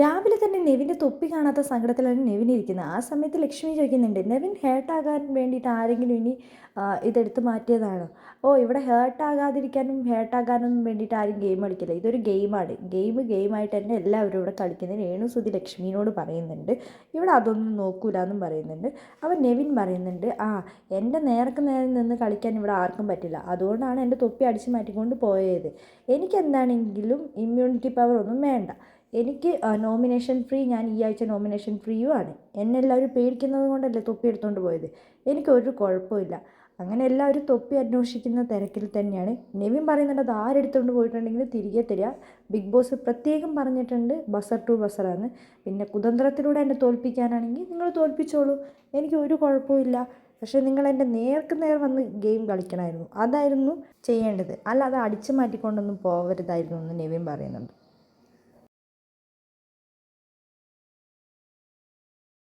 രാവിലെ തന്നെ നെവിന്റെ തൊപ്പി കാണാത്ത സങ്കടത്തിലാണ് നെവിൻ ഇരിക്കുന്നത്. ആ സമയത്ത് ലക്ഷ്മി ചോദിക്കുന്നുണ്ട് നെവിൻ ഹേർട്ടാകാൻ വേണ്ടിയിട്ട് ആരെങ്കിലും ഇനി ഇതെടുത്ത് മാറ്റിയതാണോ? ഓ ഇവിടെ ഹേർട്ടാകാതിരിക്കാനും ഹേർട്ടാകാനും വേണ്ടിയിട്ട് ആരും ഗെയിം കളിക്കില്ല. ഇതൊരു ഗെയിമാണ് ഗെയിം ഗെയിമായിട്ട് തന്നെ എല്ലാവരും ഇവിടെ കളിക്കുന്നത്. രേണു സുധി ലക്ഷ്മിനോട് പറയുന്നുണ്ട് ഇവിടെ അതൊന്നും നോക്കൂല എന്നും പറയുന്നുണ്ട്. അപ്പം നെവിൻ പറയുന്നുണ്ട് ആ എന്റെ നേർക്ക് നേരെ നിന്ന് കളിക്കാൻ ഇവിടെ ആർക്കും പറ്റില്ല. അതുകൊണ്ടാണ് എന്റെ തൊപ്പി അടിച്ച് മാറ്റിക്കൊണ്ട് പോയത്. എനിക്കെന്താണെങ്കിലും ഇമ്മ്യൂണിറ്റി പവർ ഒന്നും വേണ്ട. എനിക്ക് നോമിനേഷൻ ഫ്രീ ഞാൻ ഈ ആഴ്ച നോമിനേഷൻ ഫ്രീയും ആണ്. എന്നെ എല്ലാവരും പേടിക്കുന്നത് കൊണ്ടല്ലേ തൊപ്പി എടുത്തുകൊണ്ട് പോയത്? എനിക്കൊരു കുഴപ്പമില്ല അങ്ങനെ എല്ലാവരും തൊപ്പി അന്വേഷിക്കുന്ന തിരക്കിൽ തന്നെയാണ്. നെവിൻ പറയുന്നുണ്ട് അത് ആരെടുത്തുകൊണ്ട് പോയിട്ടുണ്ടെങ്കിൽ തിരികെ തരിക ബിഗ് ബോസ് പ്രത്യേകം പറഞ്ഞിട്ടുണ്ട് ബസർ ടു ബസറാന്ന് പിന്നെ കുതന്ത്രത്തിലൂടെ എന്നെ തോൽപ്പിക്കാനാണെങ്കിൽ നിങ്ങൾ തോൽപ്പിച്ചോളൂ. എനിക്ക് ഒരു കുഴപ്പമില്ല പക്ഷേ നിങ്ങൾ എന്റെ നേർക്ക് നേർ വന്ന് ഗെയിം കളിക്കണമായിരുന്നു. അതായിരുന്നു ചെയ്യേണ്ടത്. അല്ലാതെ അടിച്ചു മാറ്റിക്കൊണ്ടൊന്നും പോകരുതായിരുന്നു എന്ന് നെവിൻ പറയുന്നുണ്ട്.